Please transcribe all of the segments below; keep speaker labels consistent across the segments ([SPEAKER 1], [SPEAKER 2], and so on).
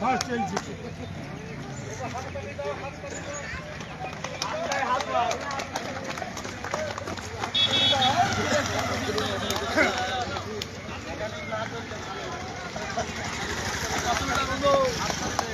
[SPEAKER 1] ভাই ফার্স্ট চলছে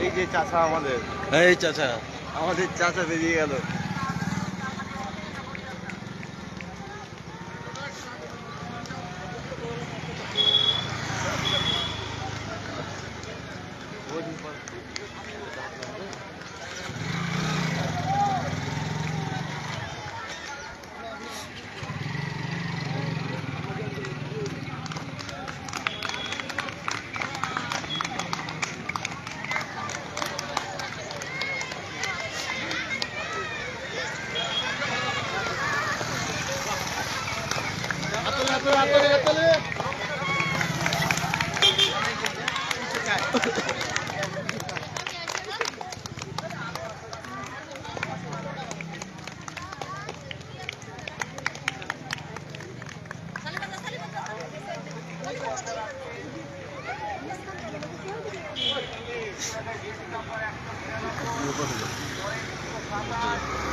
[SPEAKER 2] এই যে চাচা আমাদের।
[SPEAKER 3] এই চাচা।
[SPEAKER 2] আমাদের চাচা বেরিয়ে গেল। Thank you.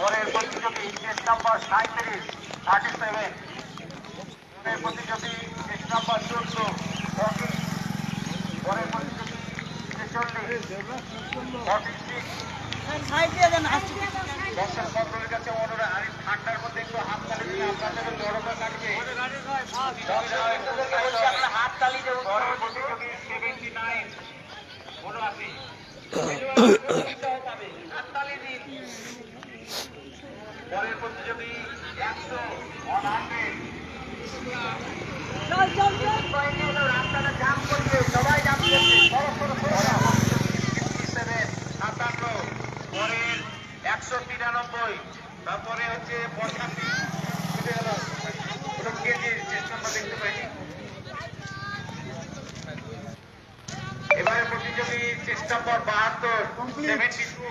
[SPEAKER 4] পরের প্রতিযোগী টেস্ট নাম্বার সাঁত্রিশ থার্টি সেভেন। পরের প্রতিযোগী টেস্ট নাম্বার চোদ্দ ফর্টি পরের প্রতিযোগী ছেচল্লিশ ফর্টি সিক্স দর্শক মন্ডলের কাছে অনুরোধ আর এই ঠান্ডার মধ্যে একটু হাত তালি দিলে আপনাদের গরমে লাগবে হাত তালি দেবো প্রতিযোগী সেভেন্টি নাইন উনআশি পরের প্রতিযোগী একশো ওয়ান হান্ড্রেড রাস্তাটা জাম করছে সবাই জাম করছে সরো সরো সেভেন সাতান্ন পরের একশো তিরানব্বই তারপরে হচ্ছে পঁচাশি ছুটে গেল ওটা চেষ্টা দেখতে পাইনি? এবারে প্রতিযোগী চেষ্টা পর বাহাত্তর সেভেন্টি টু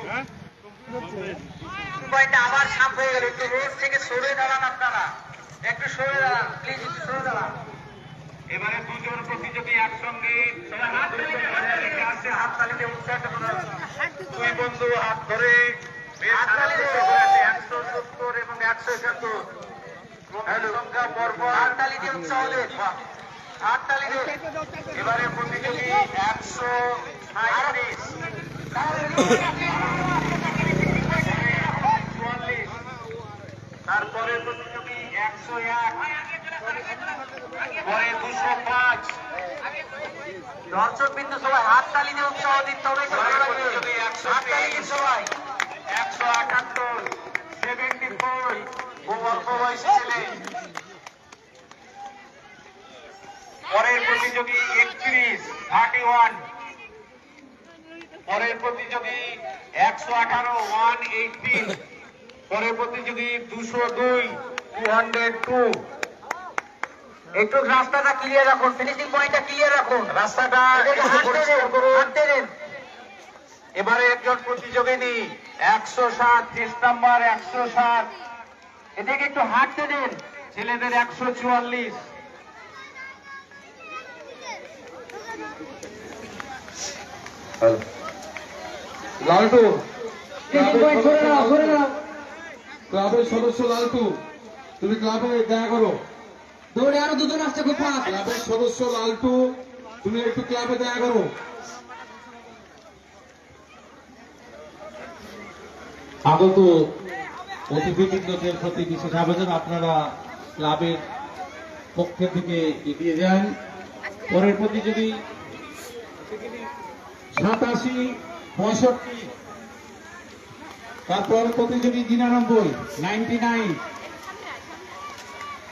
[SPEAKER 4] পয়েন্ট আবার সাপ হয়ে গেল। একটু রোড থেকে সরে দাঁড়ান আপনারা। একটু সরে দাঁড়ান প্লিজ একটু সরে দাঁড়ান। এবারে দুজন প্রতিযোগী একসঙ্গে সবাই হাত তালি দেন, হাত তালি দেন, আসছে, হাত তালিতে উৎসাহিত করা দুই বন্ধু হাত ধরে একশো সত্তর এবং একশো একাত্তর। সংখ্যা পরপর হাত তালি দিয়ে উৎসাহ দেন হাত তালি এবারে প্রতিযোগী একশো সাঁত্রিশ তারপরে প্রতিযোগী একশো এক। পরে দুশো পাঁচ। দর্শক বিন্দু সবাই হাত তালি দিয়ে উৎসাহ দিন তবে তো ভালো লাগবে হাত তালি দিন সবাই একশো আটাত্তর সেভেন্টি ফোর। ছেলে। পরের প্রতিযোগী একত্রিশ। Thirty one. পরের প্রতিযোগী একশো আঠারো। ওয়ান এইটিন পরের প্রতিযোগী দুশো দুই টু হান্ড্রেড টু একটু রাস্তাটা ক্লিয়ার রাখুন ফিনিশিং পয়েন্টটা ক্লিয়ার রাখুন। রাস্তাটা এবারে একজন প্রতিযোগিনী একশো সাত ত্রিশ নাম্বার একশো সাত এদিকে একটু হাঁটতে দেন ছেলেদের একশো চুয়াল্লিশ।
[SPEAKER 5] লালটু
[SPEAKER 4] সরে
[SPEAKER 5] ক্লাবের সদস্য লালটু তুমি ক্লাবে দেখা করো।
[SPEAKER 4] দৌড়ে আরও দুজন আসছে খুব ফাস্ট
[SPEAKER 5] ক্লাবের সদস্য লালটু তুমি একটু ক্লাবে দেখা করো।
[SPEAKER 2] আগত অতিথিবৃন্দদের প্রতি বিশেষ আবেদন আপনারা ক্লাবের পক্ষ থেকে এগিয়ে যান। পরের প্রতিযোগী সাতাশি পঁয়ষট্টি তারপর প্রতিযোগী নিরানব্বই নাইনটি নাইন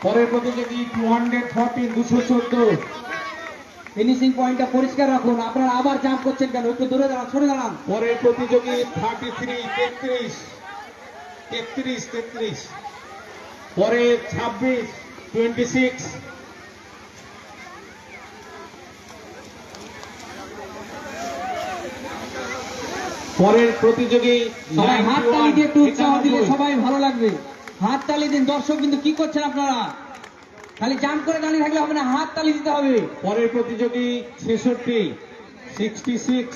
[SPEAKER 2] পরের প্রতিযোগী টু হান্ড্রেড ফর্টিন দুশো চোদ্দ।
[SPEAKER 4] ফিনিশিং পয়েন্টটা পরিষ্কার রাখুন আপনারা আবার জাম্প করছেন কেন? একটু দূরে দাঁড়ান সরে দাঁড়ান।
[SPEAKER 2] পরের প্রতিযোগী থার্টি থ্রি তেত্রিশ। তেত্রিশ তেত্রিশ। পরে ছাব্বিশ টোয়েন্টি সিক্স পরের প্রতিযোগী
[SPEAKER 4] সবাই হাত তালি দিয়ে একটু উৎসাহ দিলে সবাই ভালো লাগবে। হাত তালি দিন দর্শক কিন্তু কি করছেন আপনারা? খালি জাম্প করে দাঁড়িয়ে থাকলে হবে না হাত তালি দিতে হবে।
[SPEAKER 2] পরের প্রতিযোগী ছেষট্টি সিক্সটি সিক্স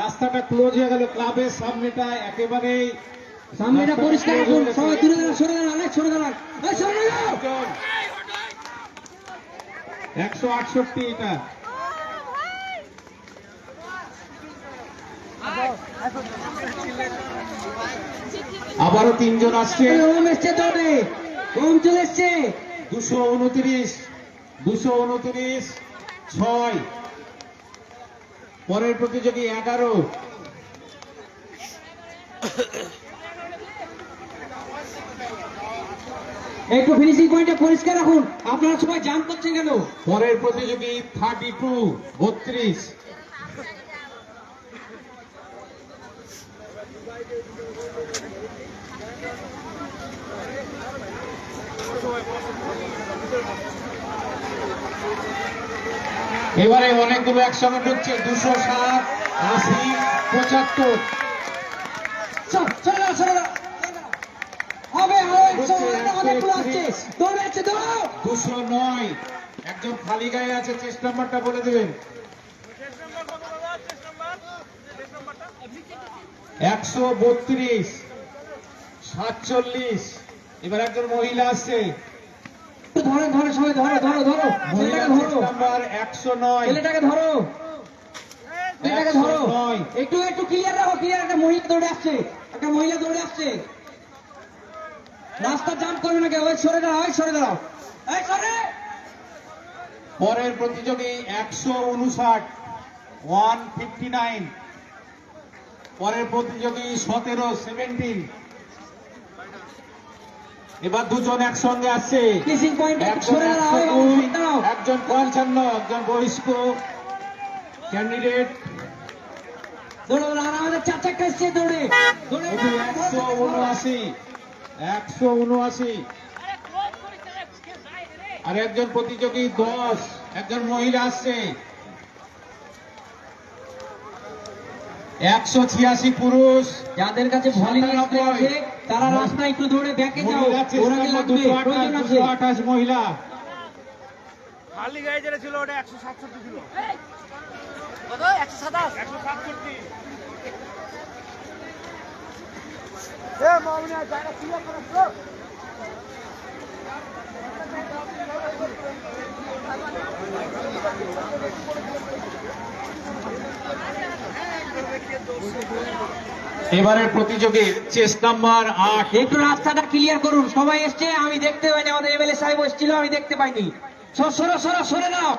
[SPEAKER 2] রাস্তাটা ক্লোজ হয়ে গেল ক্লাবের সামনেটা একেবারেই
[SPEAKER 4] সামনেটা পরিষ্কার রাখুন সবাই দূরে দাঁড়ান সরে দাঁড়ান অনেক সরে দাঁড়ান সরে।
[SPEAKER 2] একশো আটষট্টি এটা। আবারও তিনজন আসছে।
[SPEAKER 4] ওম এসছে দৌড়ে ওম চলে এসছে।
[SPEAKER 2] দুশো উনত্রিশ দুশো উনত্রিশ ছয়। পরের প্রতিযোগী এগারো।
[SPEAKER 4] একটু ফিনিশিং পয়েন্টটা পরিষ্কার রাখুন। আপনারা সবাই জাম্প করছেন কেন?
[SPEAKER 2] পরের প্রতিযোগী থার্টি টু বত্রিশ। এবারে অনেকগুলো একসঙ্গে ঢুকছে দুশো ষাট আশি পঁচাত্তর। দুশো নয়। একজন খালি গায়ে আছে চেস্ট নাম্বারটা বলে দেবেন। একশো বত্রিশ সাতচল্লিশ। এবার একজন মহিলা আসছে।
[SPEAKER 4] ধরে ধরে সবাই ধরো ধরো ধরো। ধরো
[SPEAKER 2] নাম্বার একশো নয়
[SPEAKER 4] ছেলেটাকে ধরো। ছেলেটাকে ধরো। একটু একটু ক্লিয়ার রাখো ক্লিয়ার একটা মহিলা দৌড়ে আসছে। একটা মহিলা দৌড়ে আসছে। রাস্তা জাম করবে না কেউ। ওই সরে দাঁড়াও ওই সরে দাঁড়াও। এই সরে।
[SPEAKER 2] পরের প্রতিযোগী একশো উনষাট ওয়ান ফিফটি নাইন পরের প্রতিযোগী সতেরো সেভেন্টিন এবার দুজন একসঙ্গে আসছে। একজন
[SPEAKER 4] সরে দাঁড়াও এই বাবু,
[SPEAKER 2] 102,
[SPEAKER 4] সরে দাঁড়াও
[SPEAKER 2] একজন পঞ্চান্ন একজন বহিষ্ক ক্যান্ডিডেট একশো উনআশি একশো উনআশি। আর একজন প্রতিযোগী দশ একজন মহিলা আসছে। একশো ছিয়াশি পুরুষ
[SPEAKER 4] যাদের কাছে। আছে তারা রাস্তায় একটু দৌড়ে ব্যাকে যাও।
[SPEAKER 2] মহিলা
[SPEAKER 4] ওরা কি লাগবে প্রয়োজন আছে
[SPEAKER 2] দুশো আঠাশ মহিলা।
[SPEAKER 6] খালি গাড়ি যেটা ছিল ওটা একশো সাতষট্টি ছিল। কত একশো সাতাশ একশো সাতষট্টি
[SPEAKER 2] এবারের প্রতিযোগী চেস্ট নাম্বার আট।
[SPEAKER 4] একটু রাস্তাটা ক্লিয়ার করুন। সবাই এসছে? আমি দেখতে পাইনি, আমাদের এমএলএ সাহেব এসেছিল, আমি দেখতে পাইনি। সর, সরো সরো, সরে দাও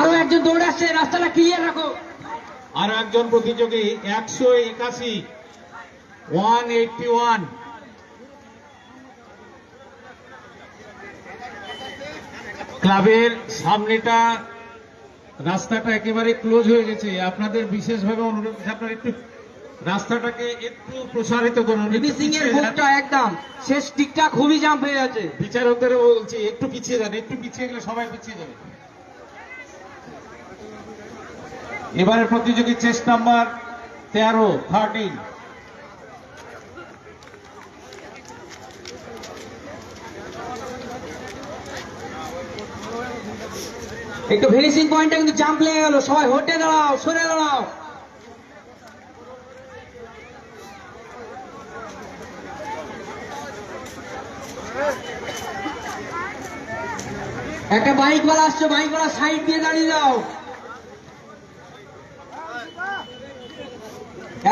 [SPEAKER 4] আরও একজন দৌড়ে আসছে, রাস্তাটা ক্লিয়ার রাখো।
[SPEAKER 2] আর একজন প্রতিযোগী, একশো একাশি ওয়ান এইটটি ওয়ান ক্লাবের সামনেটা রাস্তাটা একেবারে ক্লোজ হয়ে গেছে। আপনাদের বিশেষভাবে অনুরোধ আপনারা একটু রাস্তাটাকে একটু প্রসারিত করুন
[SPEAKER 4] এর একদম। শেষ দিকটা খুবই জাম্প হয়ে আছে
[SPEAKER 2] বিচারকদের বলছি একটু পিছিয়ে যান একটু পিছিয়ে গেলে সবাই পিছিয়ে যাবে। এবারে প্রতিযোগী চেস্ট নাম্বার তেরো থার্টিন
[SPEAKER 4] একটু ফিনিশিং পয়েন্টটা কিন্তু জাম্প লেগে গেল। সবাই হোটে দাঁড়াও, সরে দাঁড়াও। একটা বাইক ওয়ালা আসছে বাইক ওয়ালা সাইড দিয়ে দাঁড়িয়ে যাও।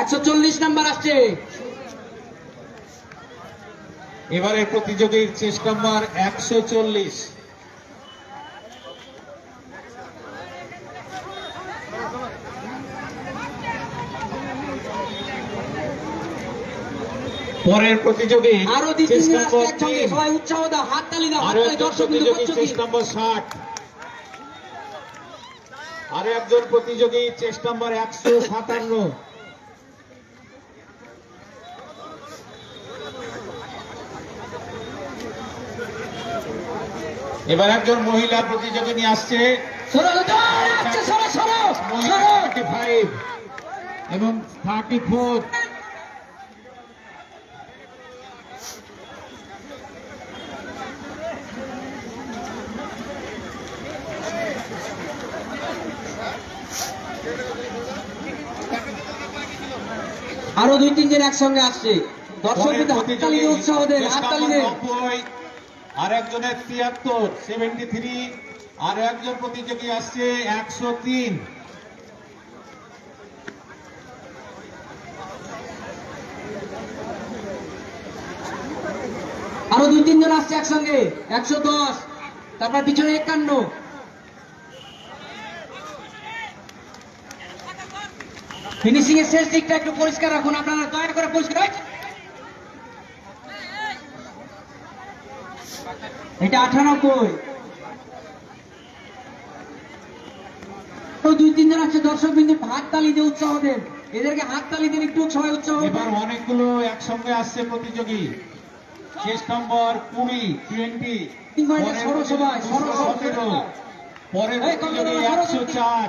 [SPEAKER 4] একশো চল্লিশ নাম্বার আসছে।
[SPEAKER 2] এবারে প্রতিযোগীর চেস্ট নাম্বার একশো চল্লিশ। পরের প্রতিযোগী
[SPEAKER 4] আরও দ্বিতীয় সবাই উৎসাহ দাও দাও
[SPEAKER 2] একজন
[SPEAKER 4] দর্শক
[SPEAKER 2] প্রতিযোগী? চেস্ট নাম্বার একজন প্রতিযোগী চেস্ট নাম্বার একশো সাতান্ন। এবার একজন মহিলা
[SPEAKER 4] প্রতিযোগী নিয়ে আসছে।
[SPEAKER 2] এবং থার্টি ফোর
[SPEAKER 4] আরও দুই তিনজন একসঙ্গে আসছে। দর্শক হাততালি উৎসাহ দেন হাততালি দেন।
[SPEAKER 2] আর একজনের তিয়াত্তর সেভেন্টি থ্রি আর একজন প্রতিযোগী আসছে একশো তিন।
[SPEAKER 4] আরও দুই তিনজন আসছে একসঙ্গে একশো দশ তারপর পিছনে একান্ন। ফিনিশিং এর শেষ দিকটা একটু পরিষ্কার রাখুন আপনারা দয়া করে পরিষ্কার! এটা আঠানব্বই দুই তিনজন আছে দর্শক বিন্দু হাত তালি দিয়ে উৎসাহ দেন। এদেরকে হাত তালি দিন একটু সবাই উৎসাহ
[SPEAKER 2] এবার অনেকগুলো একসঙ্গে আসছে প্রতিযোগী। শেষ নম্বর কুড়ি টোয়েন্টি। পরের প্রতিযোগী একশো চার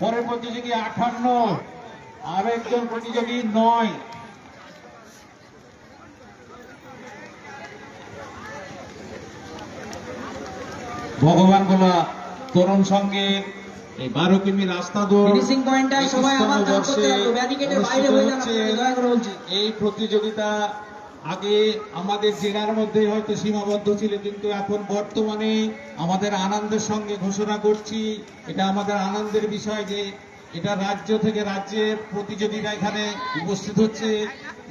[SPEAKER 2] পরের প্রতিযোগী আঠান্ন আর একজন প্রতিযোগী নয়। ভগবান গোলা তরুণ সঙ্গের এই বারো কিমি রাস্তা
[SPEAKER 4] ফিনিশিং পয়েন্টটায় সবাই আবার
[SPEAKER 2] একুশতম
[SPEAKER 4] করতে
[SPEAKER 2] বর্ষে
[SPEAKER 4] ব্যারিকেডের বাইরে হয়ে যান দয়া করে বলছি
[SPEAKER 2] এই প্রতিযোগিতা আগে আমাদের জেলার মধ্যে হয়তো সীমাবদ্ধ ছিল কিন্তু এখন বর্তমানে আমাদের আনন্দের সঙ্গে ঘোষণা করছি। এটা আমাদের আনন্দের বিষয় যে এটা রাজ্য থেকে রাজ্যের প্রতিযোগিতা এখানে উপস্থিত হচ্ছে।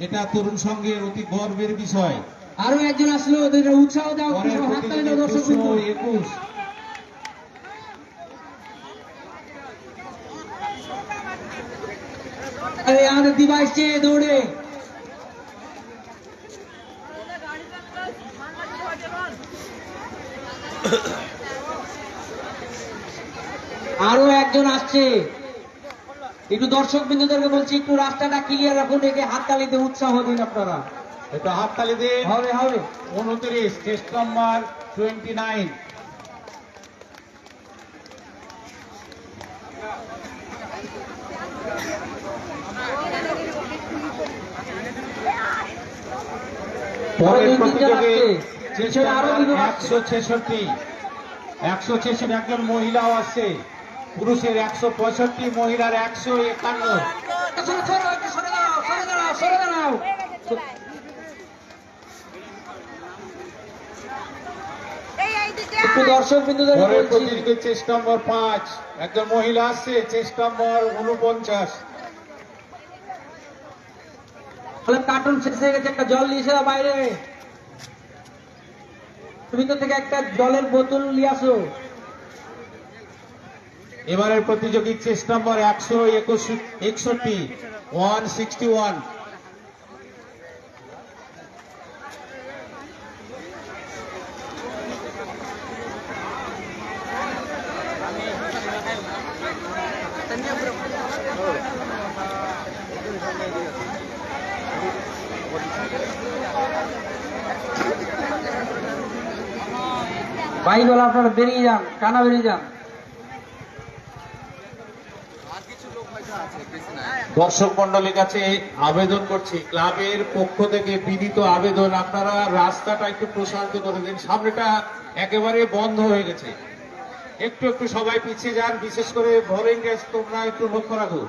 [SPEAKER 2] এটা তরুণ সংঘের অতি গর্বের বিষয়।
[SPEAKER 4] আরও একজন আসলো ওদের উৎসাহ দাও হাততালি দাও দর্শক বিন্দু।
[SPEAKER 2] একুশ।
[SPEAKER 4] আরে আমাদের দিবা এসছে দৌড়ে। আরও একজন আসছে। একটু দর্শক বিন্দুদেরকে বলছি একটু রাস্তাটা ক্লিয়ার রাখুন একে হাততালিতে উৎসাহ দিন আপনারা।
[SPEAKER 2] এটা হাততালি দিন।
[SPEAKER 4] হবে হবে।
[SPEAKER 2] উনত্রিশ টেস্ট নাম্বার টোয়েন্টি নাইন। একশো ছেষট্টি। একশো ছেষট্টি একজন মহিলাও আসছে। পুরুষের একশো পঁয়ষট্টি মহিলার একশো একান্ন।
[SPEAKER 4] দর্শক
[SPEAKER 2] চেস্ট নম্বর পাঁচ। একজন মহিলা আসছে চেস্ট নম্বর উনপঞ্চাশ।
[SPEAKER 4] কার্টুন শেষ হয়ে গেছে একটা জল নিয়ে এসে দাও বাইরে ভিতর থেকে একটা জলের বোতল নিয়ে আসো।
[SPEAKER 2] এবারের প্রতিযোগী চেস্ট নম্বর একশো একুশ, একষট্টি, ওয়ান সিক্সটি ওয়ান।
[SPEAKER 4] বাইকওয়ালা আপনারা বেরিয়ে যান, কানা বেরিয়ে যান।
[SPEAKER 2] দর্শক মন্ডলীর কাছে আবেদন করছি, ক্লাবের পক্ষ থেকে বিনীত আবেদন। আপনারা রাস্তাটা একটু প্রশান্ত করে দিন, সামনেটা একেবারে বন্ধ হয়ে গেছে। একটু একটু সবাই পিছিয়ে যান, বিশেষ করে ভলেন্টিয়ার্স তোমরা একটু লক্ষ্য রাখো।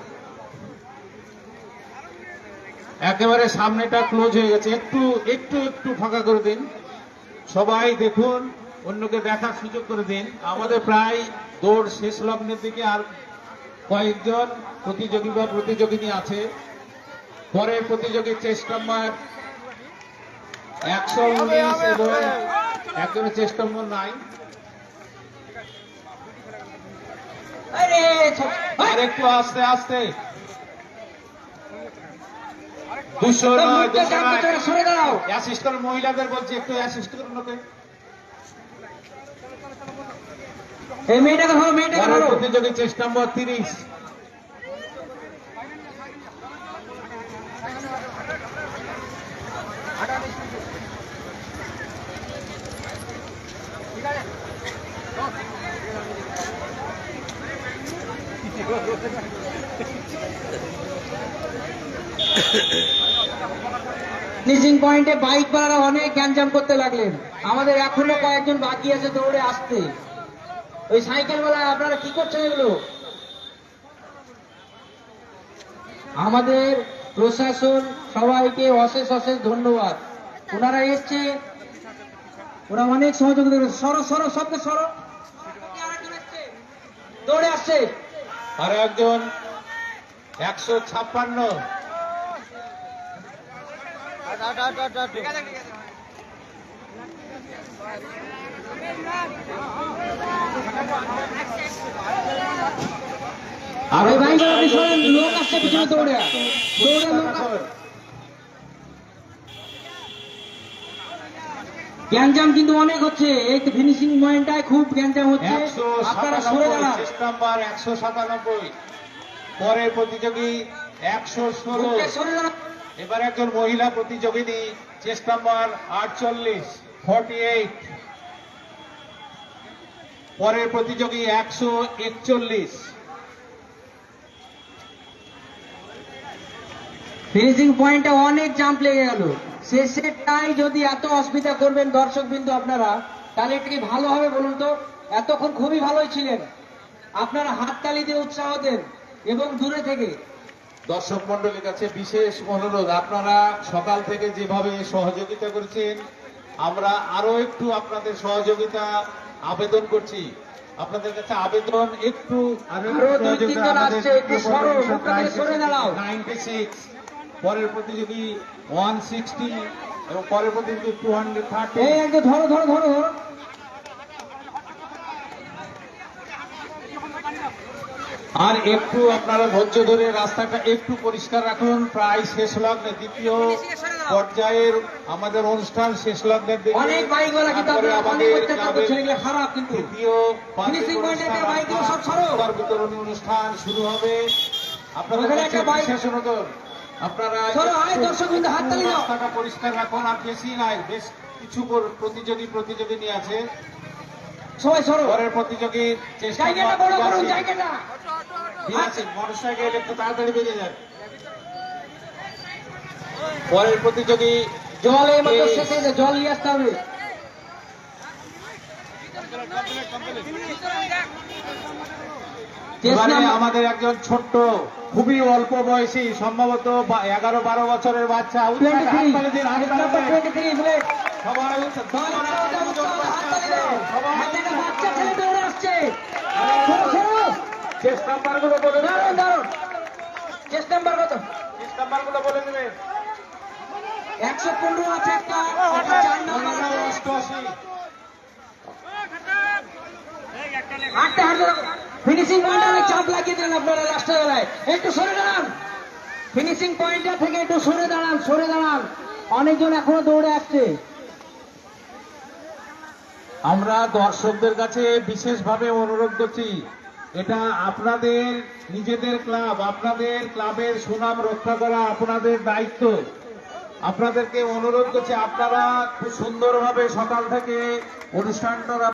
[SPEAKER 2] একেবারে সামনেটা ক্লোজ হয়ে গেছে। একটু একটু একটু ফাঁকা করে দিন। সবাই দেখুন, অন্যকে দেখার সুযোগ করে দিন। আমাদের প্রায় দৌড় শেষ লগ্নের দিকে আর কয়েকজন প্রতিযোগী বা প্রতিযোগিনী আছে। পরে প্রতিযোগী চেস্ট নাম্বার একশো উনিশ এবং একজনের চেস্ট নম্বর নাই একটু আস্তে আস্তে। দুশো নয় দুশো নয়
[SPEAKER 4] চাপতে সরে দাঁড়াও।
[SPEAKER 2] অ্যাসিস্ট করুন মহিলাদের বলছি একটু অ্যাসিস্ট করুন ওকে
[SPEAKER 4] এই মেয়েটাকে ধরো মেয়েটাকে ধরো।
[SPEAKER 2] প্রতিযোগী চেস্ট নম্বর তিরিশ।
[SPEAKER 4] ফিনিশিং পয়েন্টে বাইক পাড়ারা অনেক গ্যাঞ্জাম করতে লাগলেন। আমাদের এখনও কয়েকজন বাকি আছে দৌড়ে আসতে। ওই সাইকেল বেলা আপনারা কি করছেন এগুলো আমাদের প্রশাসন সবাইকে অশেষ অশেষ ধন্যবাদ ওনারা এসছে ওরা অনেক সহযোগিতা করেছে সরো সরো সবকে সরো দৌড়ে আসছে
[SPEAKER 2] আর একজন একশো ছাপ্পান্ন
[SPEAKER 4] আর ওই ভাই লোক আসছে পিছনে দৌড়ে। দৌড়ে লোক গ্যাঞ্জাম কিন্তু অনেক হচ্ছে এই ফিনিশিং পয়েন্টটায় খুব গ্যাঞ্জাম হচ্ছে।
[SPEAKER 2] একশো
[SPEAKER 4] আপনারা সরে
[SPEAKER 2] সাতানব্বই
[SPEAKER 4] দাঁড়ান।
[SPEAKER 2] নাম্বার একশো সাতানব্বই। পরের প্রতিযোগী একশো ষোলো। এবার একজন মহিলা প্রতিযোগিনী চেস্ট নাম্বার আটচল্লিশ। পরের প্রতিযোগী একশো একচল্লিশ।
[SPEAKER 4] ফিনিশিং পয়েন্টে অনেক জাম্প লেগে গেল। শেষেরটাই যদি এত অসুবিধা করবেন দর্শক বিন্দু আপনারা, তাহলে এটা কি ভালো হবে বলুন তো, এতক্ষণ খুবই ভালোই ছিলেন। আপনারা হাততালি দিয়ে উৎসাহ দেন এবং দূরে থেকে।
[SPEAKER 2] দর্শক মন্ডলীর কাছে বিশেষ অনুরোধ, আপনারা সকাল থেকে যেভাবে সহযোগিতা করেছেন আমরা আরও একটু আপনাদের সহযোগিতা আবেদন করছি। আপনাদের কাছে আবেদন একটু পরের প্রতিযোগী ওয়ান সিক্সটি এবং পরের প্রতিযোগী টু হান্ড্রেড থার্টি
[SPEAKER 4] এই একটু ধরো ধরো ধরো ধরো।
[SPEAKER 2] আর একটু আপনারা ধৈর্য ধরে রাস্তাটা একটু পরিষ্কার রাখুন। প্রায় শেষ লগ্নে দ্বিতীয় পর্যায়ের আমাদের অনুষ্ঠান শেষ লগ্নের দিকে
[SPEAKER 4] অনেক বাইকওয়ালা কিন্তু আপনারা
[SPEAKER 2] আমাদের
[SPEAKER 4] খারাপ কিন্তু।
[SPEAKER 2] অনুষ্ঠান,
[SPEAKER 4] বাইক সব সরো।
[SPEAKER 2] পুরস্কার বিতরণী অনুষ্ঠান শুরু হবে। আপনাদের
[SPEAKER 4] একটা বাইক-
[SPEAKER 2] বিশেষ অনুরোধ আপনারা
[SPEAKER 4] আয়, দাও।
[SPEAKER 2] রাস্তাটা পরিষ্কার রাখুন আর বেশি নাই বেশ কিছু প্রতিযোগী প্রতিযোগী নিয়ে আছে।
[SPEAKER 4] সবাই সরো।
[SPEAKER 2] পরের প্রতিযোগী চেষ্টা
[SPEAKER 4] জায়গাটা বড় করুন জায়গাটা।
[SPEAKER 2] ঠিক আছে মোটরসাইকেল একটু তাড়াতাড়ি বেরিয়ে যান পরের প্রতিযোগী
[SPEAKER 4] জল এই মাত্র শেষ হয়েছে জল নিয়ে আসতে হবে।
[SPEAKER 2] আমাদের একজন ছোট্ট খুবই অল্প বয়সী সম্ভবত এগারো বারো বছরের বাচ্চা। উঠে
[SPEAKER 4] 23,
[SPEAKER 2] হাততালি দিন, হাততালি
[SPEAKER 4] কেস নাম্বার
[SPEAKER 2] দিন।
[SPEAKER 4] 23, বুলেট।
[SPEAKER 2] সবাই উঠে-
[SPEAKER 4] দল উৎসাহ দাও, উৎসাহ দাও, হাততালি দাও। হাতে একটা বাচ্চা ছেলে দৌড়ে আসছে সরো, সরো।
[SPEAKER 2] চেস্ট নাম্বারগুলো বলে
[SPEAKER 4] দাঁড়ান
[SPEAKER 2] দেবেন
[SPEAKER 4] দাঁড়ান কেস নাম্বার কত?
[SPEAKER 2] নাম্বারগুলো বলে দেবেন।
[SPEAKER 4] একশো পনেরো আছে একটা একটা চার নাম্বার।
[SPEAKER 2] অষ্টআশি।
[SPEAKER 4] হাঁটতে হাঁটতে ফিনিশিং পয়েন্টে অনেক চাপ লাগিয়ে দিলেন আপনারা লাস্টের বেলায়। একটু সরে দাঁড়ান। ফিনিশিং পয়েন্টটা থেকে একটু সরে দাঁড়ান সরে দাঁড়ান। অনেকজন এখনও দৌড়ে আসছে।
[SPEAKER 2] আমরা দর্শকদের কাছে বিশেষভাবে অনুরোধ করছি এটা আপনাদের নিজেদের ক্লাব, আপনাদের ক্লাবের সুনাম রক্ষা করা আপনাদের দায়িত্ব। আপনাদেরকে অনুরোধ করছি, আপনারা খুব সুন্দরভাবে সকাল থেকে অনুষ্ঠানটা